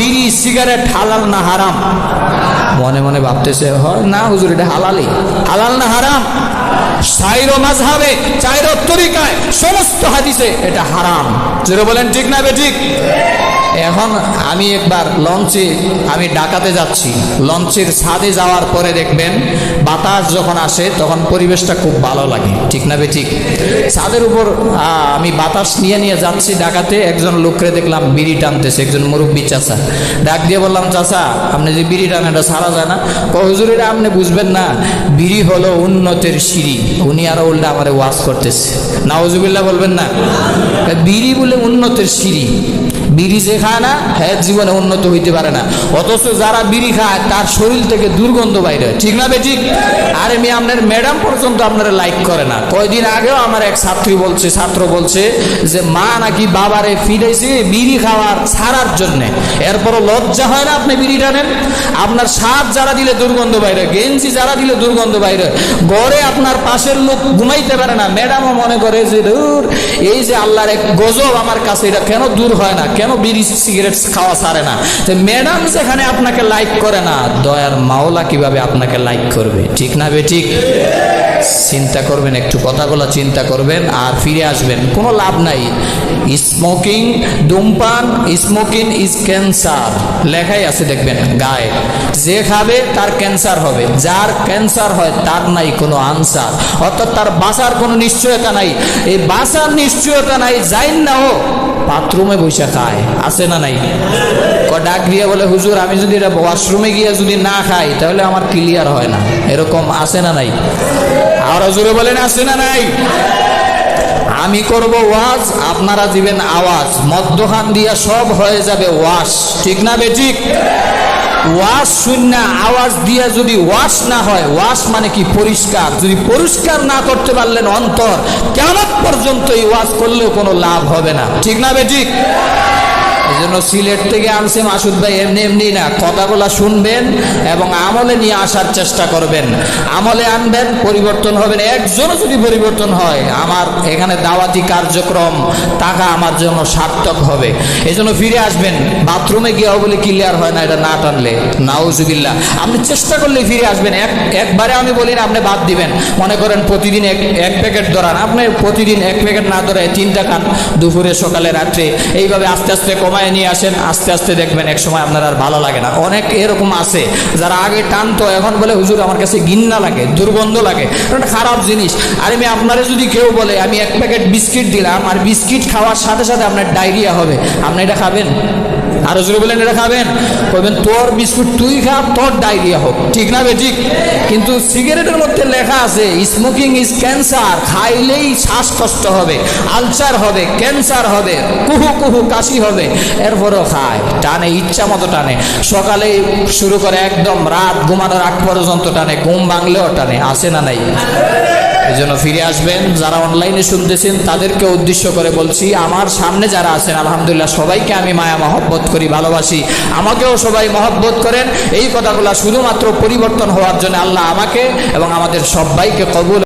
বিড়ি, সিগারেট হালাল না হারাম? মনে মনে ভাবতেছে, হয় না হুজুর, এটা হালালি হালাল না হারাম? সাইরো মাঝহাবে চাইরো তরিকায়, সমস্ত হাদিসে এটা হারাম। যেটা বলেন, ঠিক না বে ঠিক? এখন আমি একবার লঞ্চে, আমি ডাকাতে যাচ্ছি। লঞ্চের ছাদে যাওয়ার পরে দেখবেন বাতাস যখন আসে, তখন পরিবেশটা খুব ভালো লাগে। ঠিক না ঠিক ছাদের উপর আমি বাতাস নিয়ে নিয়ে যাচ্ছি ডাকাতে, একজন লোকরে দেখলাম বিড়ি টানতেছে, একজন মুরব্বী চাচা। ডাক দিয়ে বললাম, চাচা, আপনি যে বিড়ি টান এটা সারা যায় না। ক এটা আপনি বুঝবেন না, বিড়ি হলো উন্নতের সিঁড়ি। উনি আরও উল্টা আমারে ওয়াজ করতেছে। নাওজুবিল্লাহ বলবেন না। বিড়ি বলে উন্নতের সিঁড়ি। বিড়ি যে খায় না হ্যাঁ জীবনে উন্নত হইতে পারে না। অথচ যারা বিড়ি খায়, তার শরীর থেকে দুর্গন্ধ বাইরে। ঠিক না বে ঠিক? আরে মেয়ে, আপনার ম্যাডাম পর্যন্ত আপনারা লাইক করে না। কয়দিন আগেও আমার এক ছাত্রী বলছে, ছাত্র বলছে যে, মা নাকি বাবারে ফিরেছে বিড়ি খাওয়ার ছাড়ার জন্যে। এরপরও লজ্জা হয় না আপনি বিড়ি টানেন আপনার সাপ যারা দিলে দুর্গন্ধ বাইরে গেঞ্জি যারা দিলে দুর্গন্ধ বাইরে গড়ে আপনার পাশের লোক ঘুমাইতে পারে না। ম্যাডামও মনে করে যে এই যে আল্লাহর এক গজব আমার কাছে, এটা কেন দূর হয় না? কেন বিড়ি সিগারেট খাওয়া ছাড়ে না? তো ম্যাডাম সেখানে আপনাকে লাইক করে না, দয়ার মাওলা কীভাবে আপনাকে লাইক করবে? ঠিক না বে ঠিক? চিন্তা করবেন, একটু কথাগুলো চিন্তা করবেন আর ফিরে আসবেন। কোনো লাভ নাই। স্মোকিং ধূমপান স্মোকিং ইজ ক্যান্সার লেখাই আছে, দেখবেন, গায়ে। যে খাবে, তার ক্যান্সার হবে। যার ক্যান্সার হয়, তার নাই কোনো আনসার অর্থাৎ তার বাঁচার কোনো নিশ্চয়তা নাই। এই বাঁচার নিশ্চয়তা নাই, যাইন না ও বাথরুমে বসে খায়। আছে না নাই? ডাক দিয়ে বলে, হুজুর, আমি যদি এটা ওয়াশরুমে গিয়ে যদি না খাই, তাহলে আমার ক্লিয়ার হয় না। এরকম আছে না নাই? আর জোরে বলেন, আছে না নাই? আমি করব ওয়াজ, আপনারা দিবেন আওয়াজ। মদ্যখান দিয়া সব হয়ে যাবে ওয়াশ। ঠিক না বেঠিক ওয়াশ শূন্য, আওয়াজ দিয়া যদি ওয়াশ না হয়, ওয়াশ মানে কি? পরিষ্কার। যদি পরিষ্কার না করতে পারলেন অন্তর কেমন পর্যন্ত এই ওয়াজ করলেও কোনো লাভ হবে না। ঠিক না বেঠিক জন্য সিলেট থেকে আনছে মাসুদ ভাই, এমনি এমনি না, কথাগুলো শুনবেন এবং আমলে নিয়ে আসার চেষ্টা করবেন। আমলে আনবেন, পরিবর্তন হবেন, একজনও যদি পরিবর্তন হয়, আমার এখানে দাওয়াতি কার্যক্রম, টাকা আমার জন্য সার্থক হবে। এই জন্য ফিরে আসবেন, বাথরুমে গিয়েও বলে ক্লিয়ার হয় না, এটা না টানলে। নাউজুবিল্লা আপনি চেষ্টা করলে ফিরে আসবেন। এক, একবারে আমি বলি না, আপনি বাদ দিবেন। মনে করেন প্রতিদিন এক এক প্যাকেট ধরান আপনি প্রতিদিন এক প্যাকেট না ধরে তিনটা খান দুপুরে, সকালে, রাত্রে। এইভাবে আস্তে আস্তে কমায় নিয়ে আসেন, আস্তে আস্তে দেখবেন এক সময় আপনার আর ভালো লাগে না। অনেক এরকম আছে, যারা আগে টানতো, এখন বলে, হুজুর, আমার কাছে গিন্না লাগে, দুর্গন্ধ লাগে খারাপ জিনিস। আর আমি আপনারে যদি কেউ বলে, আমি এক প্যাকেট বিস্কিট দিলাম, আর বিস্কিট খাওয়ার সাথে সাথে আপনার ডায়রিয়া হবে। আপনি এটা খাবেন? আরও জোরে বলেন, এটা খাবেন? বলবেন তোর বিস্কুট তুই খা, তোর ডায়রিয়া হোক। ঠিক না বে, ঠিক? কিন্তু সিগারেটের মধ্যে লেখা আছে স্মোকিং ইজ ক্যান্সার খাইলেই শ্বাসকষ্ট হবে, আলসার হবে, ক্যান্সার হবে, কুহু কুহু কাশি হবে। এরপরও খায়, টানে, ইচ্ছা মতো টানে। সকালে শুরু করে একদম রাত ঘুমানোর আগ পর্যন্ত টানে, ঘুম ভাঙলেও টানে, আসে না নাই? এই জন্য ফিরে আসবেন। যারা অনলাইনে শুনতেছেন, তাদেরকে উদ্দেশ্য করে বলছি, আমার সামনে যারা আছেন, আলহামদুলিল্লাহ, সবাইকে আমি মায়া মহব্বত করি, ভালোবাসি। আমাকেও সবাই মহব্বত করেন। এই কথাগুলো শুধুমাত্র পরিবর্তন হওয়ার জন্য আল্লাহ আমাকে এবং আমাদের সবাইকে কবুল